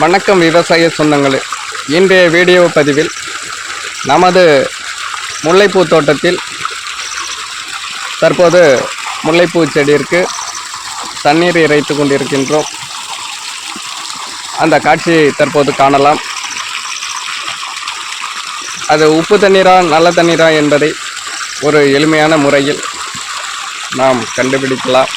வணக்கம் விவசாய சொந்தங்களே. இன்றைய வீடியோ பதிவில் நமது முல்லைப்பூ தோட்டத்தில் தற்போது முல்லைப்பூ செடியிற்கு தண்ணீர் இறைத்து கொண்டிருக்கின்றோம். அந்த காட்சியை தற்போது காணலாம். அது உப்பு தண்ணீரா நல்ல தண்ணீரா என்பதை ஒரு எளிமையான முறையில் நாம் கண்டுபிடிக்கலாம்.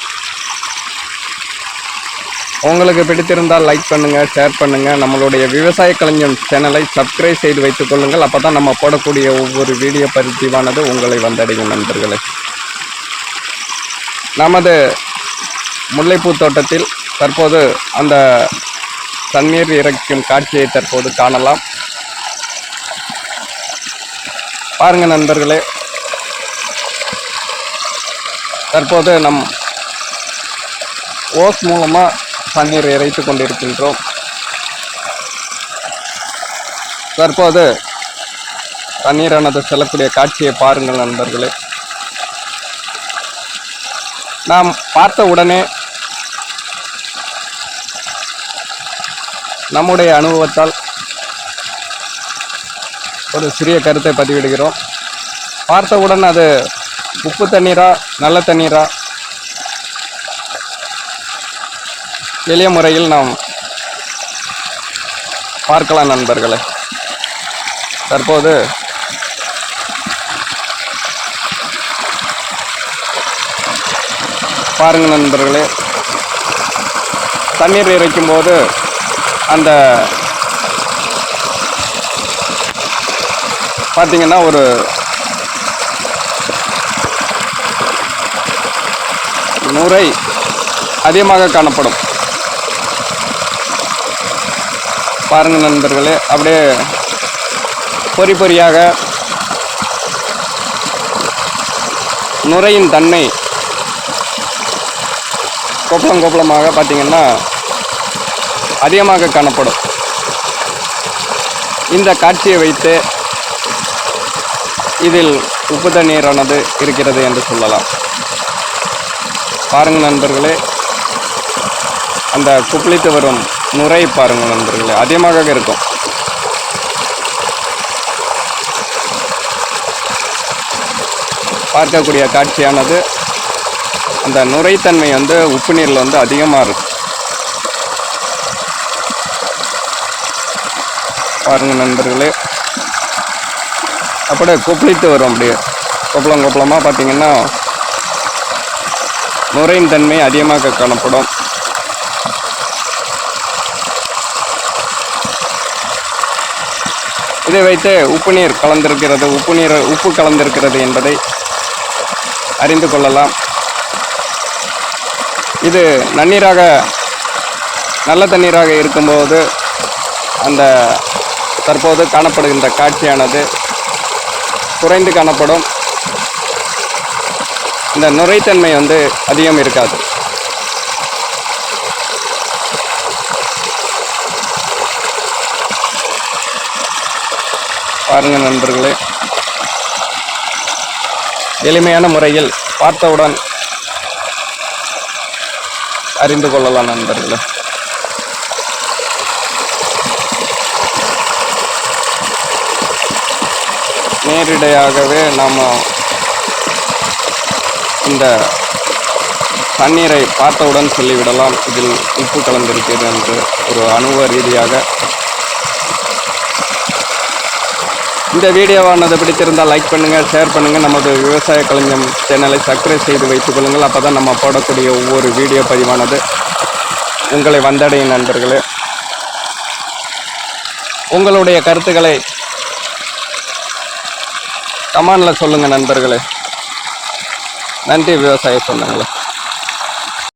உங்களுக்கு பிடித்திருந்தால் லைக் பண்ணுங்கள் ஷேர் பண்ணுங்கள் நம்மளுடைய விவசாய கலைஞன் சேனலை சப்ஸ்கிரைப் செய்து வைத்துக் கொள்ளுங்கள். அப்போ தான் நம்ம போடக்கூடிய ஒவ்வொரு வீடியோ பதிவானது உங்களை வந்தடையும் நண்பர்களே. நமது முல்லைப்பூ தோட்டத்தில் தற்போது அந்த தண்ணீர் இறைக்கும் காட்சியை தற்போது காணலாம். பாருங்கள் நண்பர்களே. தற்போது நம் ஓஸ் மூலமாக தண்ணீர் இறைத்து கொண்டிருக்கின்றோம். தற்போது தண்ணீரானது செல்லக்கூடிய காட்சியை பாருங்கள் நண்பர்களே. நாம் பார்த்த உடனே நம்முடைய அனுபவத்தால் ஒரு சிறிய கருத்தை பதிவிடுகிறோம். பார்த்தவுடன் அது உப்பு தண்ணீரா நல்ல தண்ணீரா எளிய முறையில் நாம் பார்க்கலாம் நண்பர்களே. தற்போது பாருங்க நண்பர்களே. தண்ணீர் இறைக்கும்போது அந்த பார்த்தீங்கன்னா ஒரு நுரை அதிகமாக காணப்படும். பாருங்க நண்பர்களே அப்படியே பொறி பொறியாக நுரையின் தன்மை கொப்பளம் கொப்பளமாக பார்த்திங்கன்னா அதிகமாக காணப்படும். இந்த காட்சியை வைத்து இதில் உப்பு தண்ணீரானது இருக்கிறது என்று சொல்லலாம். பாருங்கள் நண்பர்களே அந்த குப்பளித்து வரும் நுரை பாருங்கள் நண்பர்களே அதிகமாக இருக்கும். பார்க்கக்கூடிய காட்சியானது அந்த நுரைத்தன்மை வந்து உப்பு நீரில் வந்து அதிகமாக இருக்கும். பாருங்க நண்பர்களே அப்படியே கொப்பளித்து வரும் அப்படியே. கொப்பளம் கொப்பளமாக பார்த்தீங்கன்னா நுரையின் தன்மை அதிகமாக காணப்படும். இதை வைத்து உப்பு நீர் கலந்திருக்கிறது உப்பு நீர் உப்பு கலந்திருக்கிறது என்பதை அறிந்து கொள்ளலாம். இது நன்னீராக நல்ல தண்ணீராக இருக்கும்போது அந்த தற்போது காணப்படுகின்ற காட்சியானது குறைந்து காணப்படும். இந்த நுரைத்தன்மை வந்து அதிகம் இருக்காது. பாருங்க நண்பர்களே. எளிமையான முறையில் பார்த்தவுடன் அறிந்து கொள்ளலாம் நண்பர்களே. நேரிடையாகவே நாம் இந்த தண்ணீரை பார்த்தவுடன் சொல்லிவிடலாம். இதில் உப்பு கலந்திருக்கிறது என்று ஒரு அனுபவ ரீதியாக இந்த வீடியோவானது பிடித்திருந்தால் லைக் பண்ணுங்கள் ஷேர் பண்ணுங்கள் நமது விவசாய கலைஞம் சேனலை சப்ஸ்கிரைப் செய்து வைத்துக் கொள்ளுங்கள். அப்போ தான் நம்ம போடக்கூடிய ஒவ்வொரு வீடியோ பதிவானது உங்களை வந்தடையும் நண்பர்களே. உங்களுடைய கருத்துக்களை கமானில் சொல்லுங்கள் நண்பர்களே. நன்றி விவசாய சொந்தங்களே.